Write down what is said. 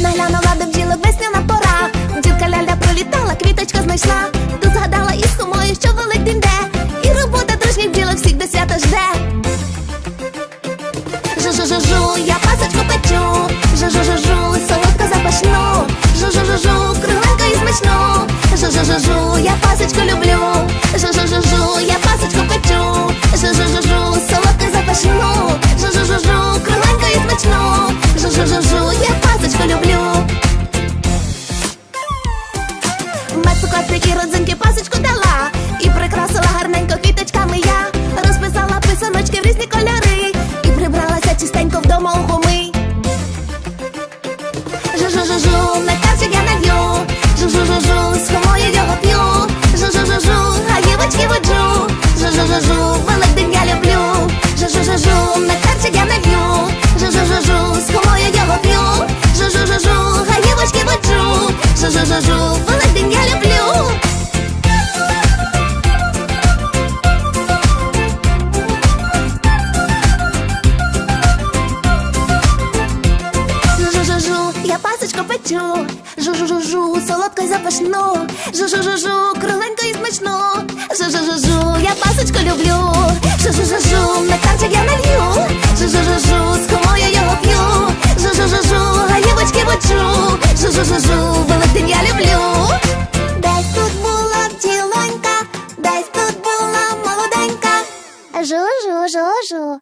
Весна глянула до бджілок, весняна пора. Бджілка ляля пролітала, квіточка знайшла. Тут згадала із кумою, що великдень де. І робота дружніх бджілок всіх до свята жде. Жу-жу-жу-жу, я пасочку печу. Жу-жу-жу-жу, солодко запашну. Жу-жу-жу-жу, кругленько і смачну. Жу-жу-жу-жу, я пасочку люблю. Жу-жу-жу-жу, я пасочку печу. Жу-жу-жу-жу, солодко запашну. Жу-жу-жу-жу, кругленько і смачну. Жу-жу-жу-жу, Мед і родзинки пасочку дала. І прикрасила гарненько квіточками я. Розписала писаночки в різні кольори. І прибралася чистенько вдома у хуми Жу-жу-жу-жу, нектарчик я налью Жу-жу-жу-жу, з хомою його п'ю. Жу-жу-жу-жу, гаївочки воджу. Жу-жу-жу-жу, великдень я люблю. Жу-жу-жу-жу, нектарчик я налью Великдень я люблю. Жу-жу-жу-жу, я пасочку печу. Жу-жу-жу-жу, солодко й запашну. Жу-жу-жу-жу, кругленько і смачно. Жу-жу-жу-жу, я пасочку люблю. Жу-жу-жу-жу, нектарчик я налью. Жу-жу-жу-жу, з комою його п'ю. Жу-жу-жу-жу, гаєвочки бочу. Жу-жу-жу-жу. 数数数数。